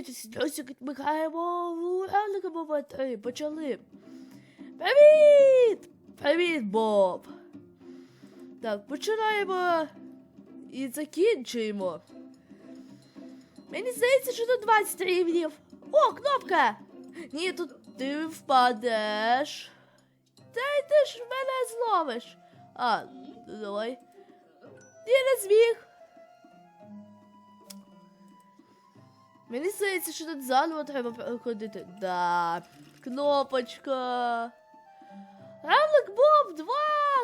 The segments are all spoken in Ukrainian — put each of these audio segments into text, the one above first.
Привіт, Досі відмикаємо ранника мова 3. Почали. Привіт! Привіт, Боб! Так, починаємо і закінчуємо. Мені здається, що тут 20 рівнів. О, кнопка! Ні, тут ти впадеш. Та й ти ж мене зловиш. А, давай. Ні, не зміг. Мені здається, що тут заново треба проходити. Да, кнопочка. Равлик Боб 2!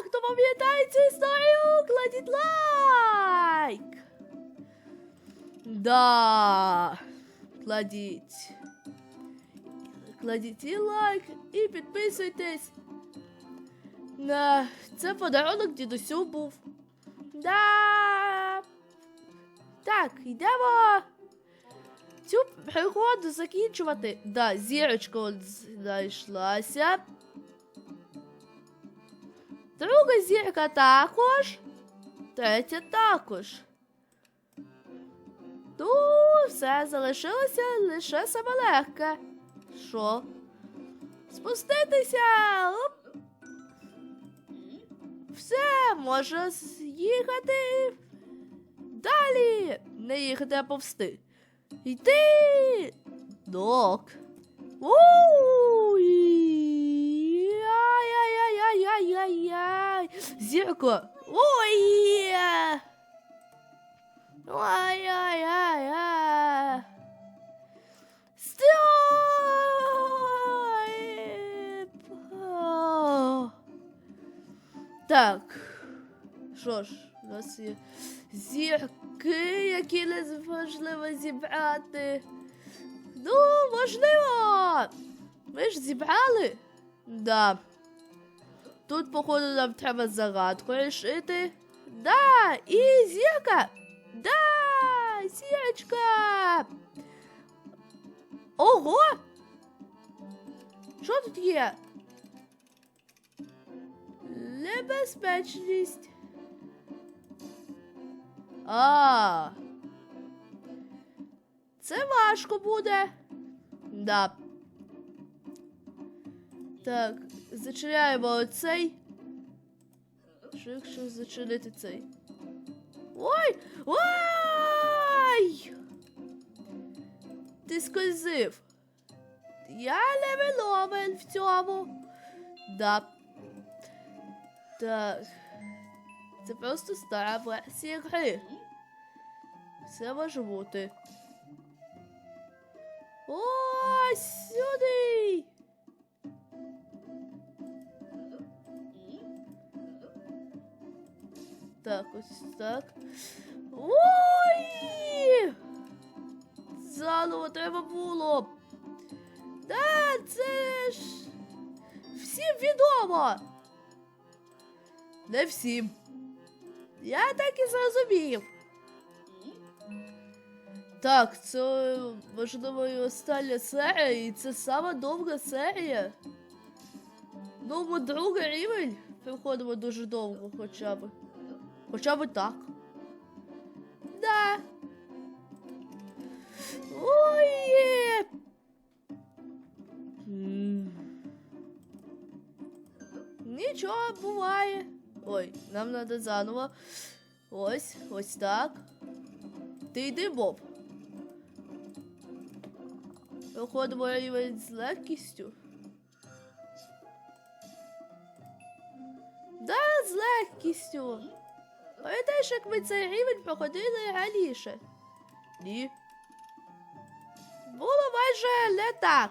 Хто пам'ятає цю історію? Кладіть лайк! Да. Кладіть. Кладіть і лайк і підписуйтесь. На це подарунок дідусю був. Да. Так, йдемо. Цю пригоду закінчувати. Да, зірочка знайшлася. Друга зірка також. Третя також. Ну, все, залишилося лише саме легке. Що? Спуститися. Оп. Все, може їхати. Далі. Не їхати, а повсти. Йти! Док. Ай-яй-яй-яй-яй-яй. Зірко. Ой! Ай-яй-яй-яй. Стой! Так. Що ж, у нас є зірки, які неможливо зібрати. Ну, можливо. Ви ж зібрали? Да. Тут, походу, нам треба загадку рішити. Да, і зірка. Да, зірочка. Ого! Що тут є? Небезпечність. А. Це важко буде. Да. Так, зачиняємо оцей. Що якщо зачинити цей? Ой! Ой! Ти скользив. Я левеловен в цьому. Да. Так. Це просто стара версія гри. Все бути. Ось сюди. Так, ось так. Ой! Заново треба було. Да, це ж всім відомо. Не всім. Я так і зрозумів. Так, це можливо і остання серія, і це сама довга серія. Ну, ми другий рівень приходимо дуже довго хоча б. Хоча б так. Да. Ой. є. Нічого буває. Ой, нам треба заново. Ось, ось так. Ти йди, Боб. Проходимо рівень з легкістю. Да, з легкістю. Пам'ятаєш, як ми цей рівень проходили раніше? Ні. Було майже не так.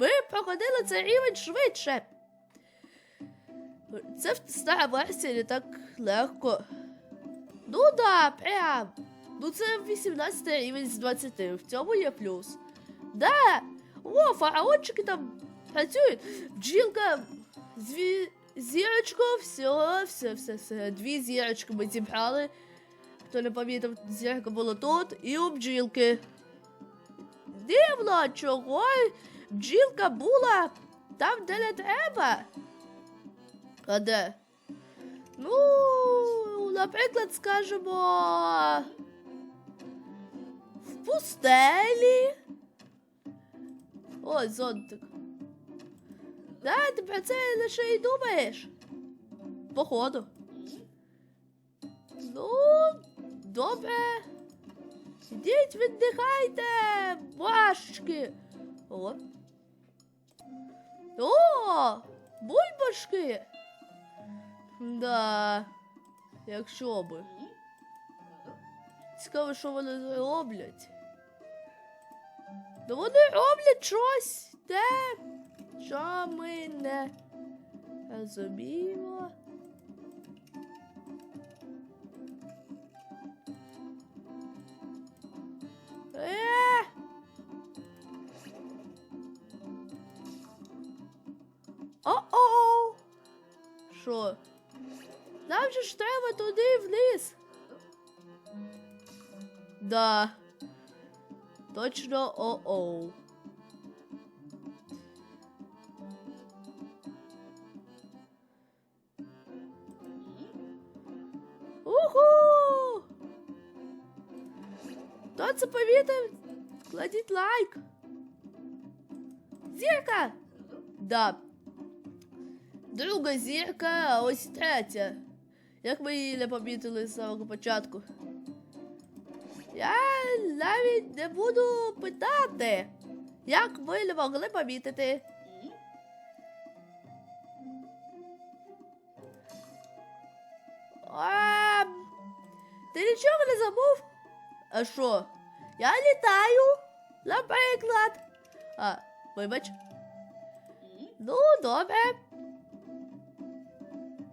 Ми проходили цей рівень швидше. Це стара версія не так легко. Ну да, прям. Ну це 18 рівень з 20, в цьому є плюс. Да! О, фараончики там працюють. Бджілка, зві... зірочку, все, все, все, все. Дві зірочки ми зібрали. Хто не пам'ятав, зірка була тут і у бджілки. Дивно, чого бджілка була там, де не треба. А де? Ну, наприклад, скажемо. В пустелі. Ось зонтик. Да, ти про це лише й думаєш. Походу. Ну, добре. Ідіть, віддихайте, башки. О. О, бульбашки. Да. Якщо би. Цікаво, що вони роблять. Ну вони роблять щось те, що ми не розуміємо. Е! О-о! Що? Нам же ж треба туди вниз. Да. Точно о-оу. Уху! Хто це повітив? Кладіть лайк. Зірка! Да. Друга зірка, а ось третя. Як ми її не помітили з самого початку. Я навіть не буду питати, як ви не могли помітити. А, ти нічого не забув? А що? Я літаю, наприклад. А, вибач. Ну, добре.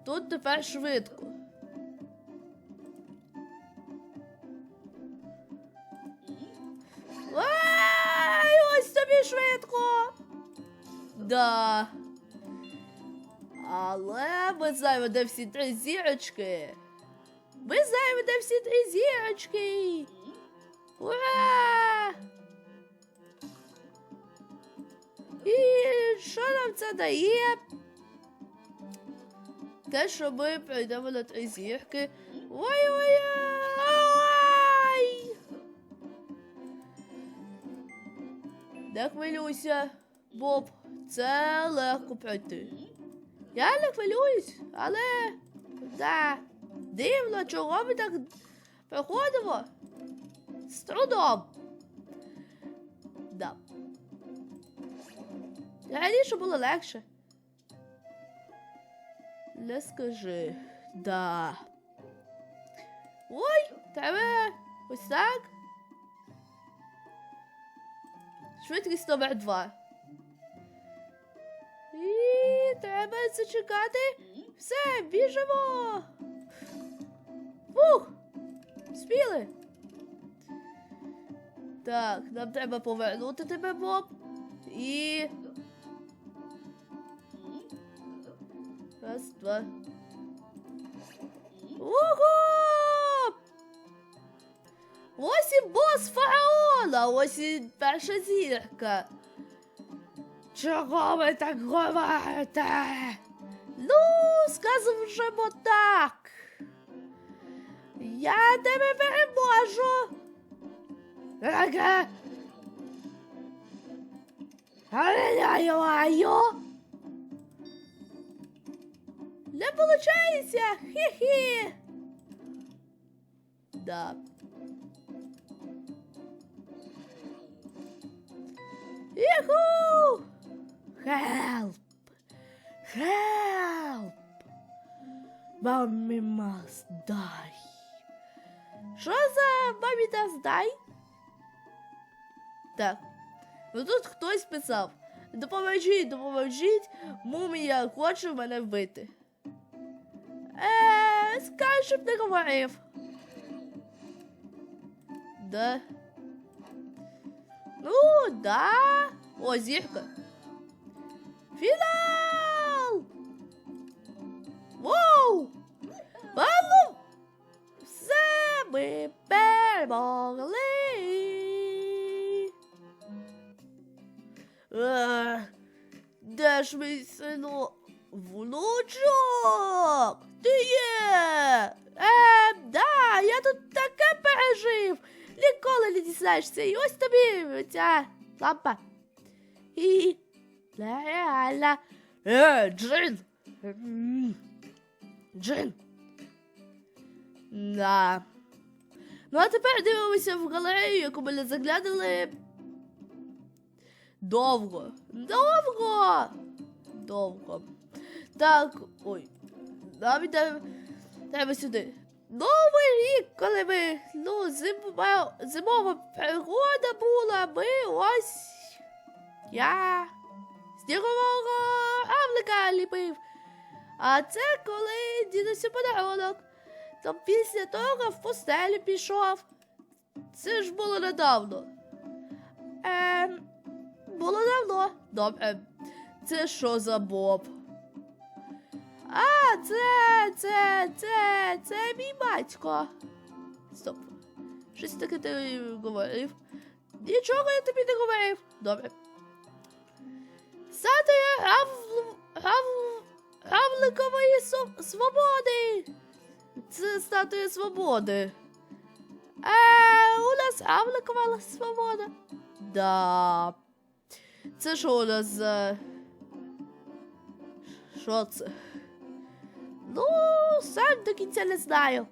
Тут тепер швидко. Швидко. Да. Але ми знаємо, де всі три зірочки. Ми знаємо, де всі три зірочки. Ура! І що нам це дає? Те, що ми пройдемо на три зірки. Ой-ой-ой! Не хвилюйся, Боб, це легко пройти. Я не хвилююсь, але да, дивно, чого ми так проходимо з трудом. Да. Раніше було легше. Не скажи. Да. Ой, тебе ось так. Швидкість номер два. І треба зачекати. Все, біжимо. Фух. Спіли. Так, нам треба повернути тебе, Боб. І. Раз, два. Ого! Ось і бос фараона, ось і перша зірка. Чого ви так говорите? Ну, скажемо так. Я тебе переможу. Ага. Ай-яй-яй-яй. Не получається. Хі-хі. Да. Іху! Help! Help! Mommy must die. Що за Mommy must die? Так. Ну тут хтось писав. Допоможіть, допоможіть, мумія хоче мене вбити. Е, скажи, щоб не говорив. Да. Ну, да. О, зірка. Фінал! Воу! Мамо! Все ми перемогли! Ех, де ж мій сину? Внучок! Ти є! Е, да, я тут таке пережив! Ніколи не дізнаєшся, і ось тобі ця лампа. Хі-хі. Нереально. Е, Джин. Джин. Да. Ну, а тепер дивимося в галерею, яку ми не заглянули. Довго. Довго. Довго. Так, ой. Нам іде. Треба сюди. Новий рік, коли ми. Ну, зима, зимова пригода була, ми ось. Я снігового равлика ліпив. А це коли дідусю подарунок. То після того в постелі пішов. Це ж було недавно. Ем, було давно. Добре. Це що за Боб? А, це, це, це, це мій батько. Стоп. Щось таке ти говорив. Нічого я тобі не говорив. Добре. Статуя гав... гавликової св- свободи. Це статуя свободи. Е, у нас гавликова свобода. Да. Це що у нас за. Що це? Ну, сам до кінця не знаю.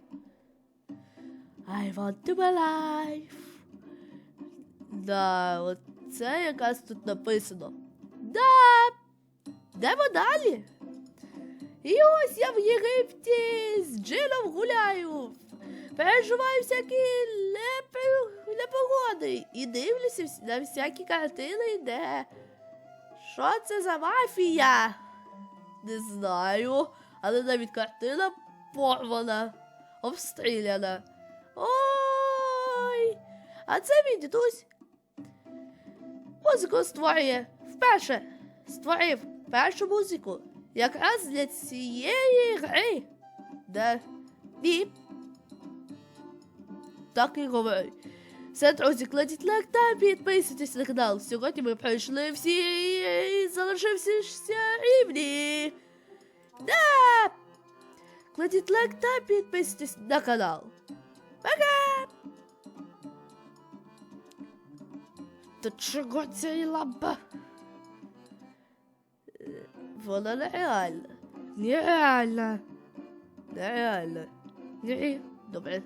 I want to be alive. Да, от це якраз тут написано. Да. Йдемо далі. І ось я в Єгипті з Джилом гуляю. Переживаю всякі непогоди і дивлюся на всякі картини, де. Що це за мафія? Не знаю, але навіть картина порвана, обстріляна. Ой! А це мій дідусь. Музику створює вперше. Створив першу музику. Якраз для цієї гри. Де? І. Так і говорю. Все, друзі, кладіть лайк та підписуйтесь на канал. Сьогодні ми пройшли всі і залишився рівні. Да! Кладіть лайк та підписуйтесь на канал. Пока! Та чого ця лампа? Е, Вона нереальна. Нереальна. Нереальна. Ні. Добре.